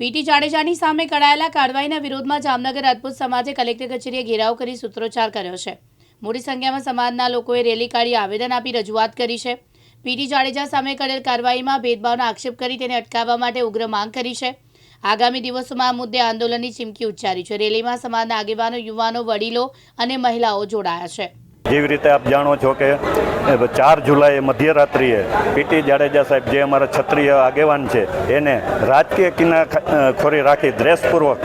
PT જાડેજાની સામે કરાયેલા કાર્યવાહીના વિરોધમાં જામનગર રાજપૂત સમાજે કલેક્ટર કચેરીએ ઘેરાવ કરી સૂત્રોચ્ચાર કર્યો છે. મોટી સંખ્યામાં સમાજના લોકોએ રેલી કાઢી આવેદન આપી રજૂઆત કરી છે. પીટી જાડેજા સામે કરેલ કાર્યવાહીમાં ભેદભાવનો આક્ષેપ કરી તેને અટકાવવા માટે ઉગ્ર માંગ કરી છે. આગામી દિવસોમાં આ મુદ્દે આંદોલનની ચીમકી ઉચ્ચારી છે. રેલીમાં સમાજના આગેવાનો, યુવાનો, વડીલો અને મહિલાઓ જોડાયા છે. જેવી રીતે આપ જાણો છો કે ચાર જુલાઈએ મધ્યરાત્રિએ પીટી જાડેજા સાહેબ જે અમારા ક્ષત્રિય આગેવાન છે, એને રાજકીય કિના ખોરી રાખી દ્રેસપૂર્વક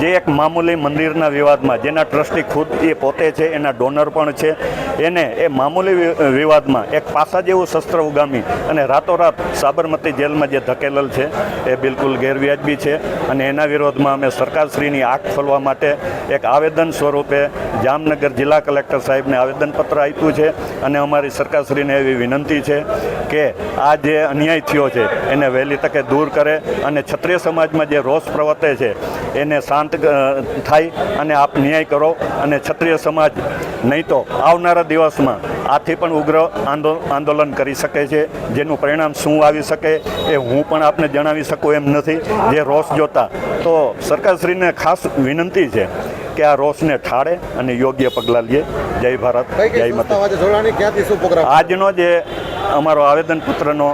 જે એક મામૂલી મંદિરના વિવાદમાં, જેના ટ્રસ્ટી ખુદ એ પોતે છે, એના ડોનર પણ છે, એને એ મામૂલી વિવાદમાં એક પાસા જેવું શસ્ત્ર ઉગામી અને રાતોરાત સાબરમતી જેલમાં જે ધકેલેલ છે, એ બિલકુલ ગેરવ્યાજબી છે અને એના વિરોધમાં અમે સરકારશ્રીની આંખ ખોલવા માટે એક આવેદન સ્વરૂપે જામનગર જિલ્લા કલેક્ટર સાહેબને આવેદનપત્ર આપ્યું છે અને અમારી સરકારશ્રીને એવી વિનંતી છે કે આ જે અન્યાય થયો છે, એને વહેલી તકે દૂર કરે અને ક્ષત્રિય સમાજમાં જે રોષ પ્રવર્તે છે, એને શાંત અ, થાય અને આપ ન્યાય કરો અને ક્ષત્રિય સમાજ નહીં તો આવનારા દિવસમાં આથી પણ ઉગ્ર આંદો આંદોલન કરી શકે છે. જેનું પરિણામ શું આવી શકે એ હું પણ આપને જણાવી શકું એમ નથી. જે રોષ જોતા તો સરકારશ્રીને ખાસ વિનંતી છે કે આ રોષને ઠાળે અને યોગ્ય પગલાં લે. જય ભારત જય માતા આજનો જે અમારો આવેદનપત્રનો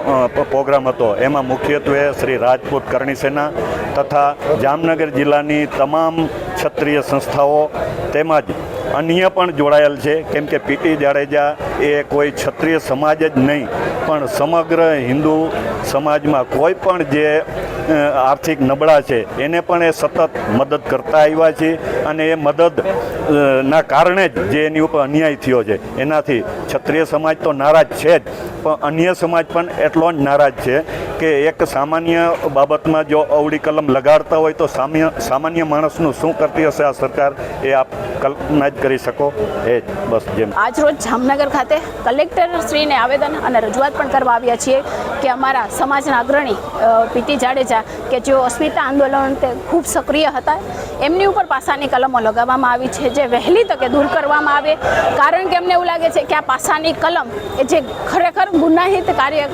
પ્રોગ્રામ હતો. એમાં મુખ્યત્વે શ્રી રાજપૂત કરણી સેના તથા જામનગર જિલ્લાની તમામ ક્ષત્રિય સંસ્થાઓ તેમજ અન્ય પણ જોડાયેલ છે. કેમ કે પીટી જાડેજા એ કોઈ ક્ષત્રિય સમાજ જ નહીં, પણ સમગ્ર હિન્દુ સમાજમાં કોઈ પણ જે આર્થિક નબળા છે. એને પણ એ સતત મદદ કરતા આવ્યા છે અને એ મદદ ના કારણે જ જે એની ઉપર અન્યાય થયો છે. એનાથી ક્ષત્રિય સમાજ તો નારાજ છે જ, પણ અન્ય સમાજ પણ એટલો જ નારાજ છે કે એક સામાન્ય બાબતમાં જો અવળી કલમ લગાડતા હોય તો સામ્ય, સામાન્ય માણસનું શું કરતી હશે આ સરકાર? એ આપ કલ્પના જ કરી શકો. એ જ, બસ, જેમ. આજરોજ જામનગર ખાતે કલેક્ટર શ્રીને આવેદન અને રજૂઆત પણ કરવા આવ્યા છીએ કે અમારા સમાજના અગ્રણી પીટી જાડેજા કે જેઓ અસ્મિતા આંદોલન તે ખૂબ સક્રિય હતા, એમની ઉપર પાસાની કલમો લગાવવામાં આવી છે, જે વહેલી તકે દૂર કરવામાં આવે. કારણ કે એમને એવું લાગે છે કે આ પાસાની કલમ એ જે ખરેખર ગુનાહિત કાર્ય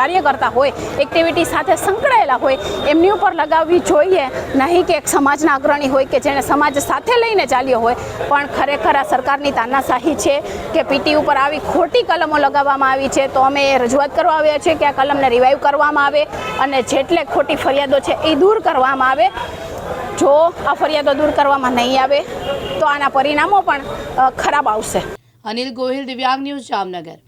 કાર્ય કરતા હોય એક્ટિવિટી સાથે સંકળાયેલા હોય, એમની ઉપર લગાવવી જોઈએ. નહીં કે એક સમાજના અગ્રણી હોય કે જેણે સમાજ સાથે લઈને ચાલ્યો હોય. પણ ખરેખર આ સરકારની તાનાશાહી છે કે પીટી ઉપર આવી ખોટી કલમો લગાવવામાં આવી છે, તો અમે રજૂઆત કરવા આવ્યા છીએ કે આ કલમને રિવાઈવ કરવામાં આવે અને જેટલે ખોટી ફરિયાદો છે એ દૂર કરવામાં આવે. જો આ ફરિયાદો દૂર કરવામાં નહીં આવે, તો આના પરિણામો પણ ખરાબ આવશે. અનિલ ગોહિલ, દિવ્યાંગ ન્યૂઝ જામનગર.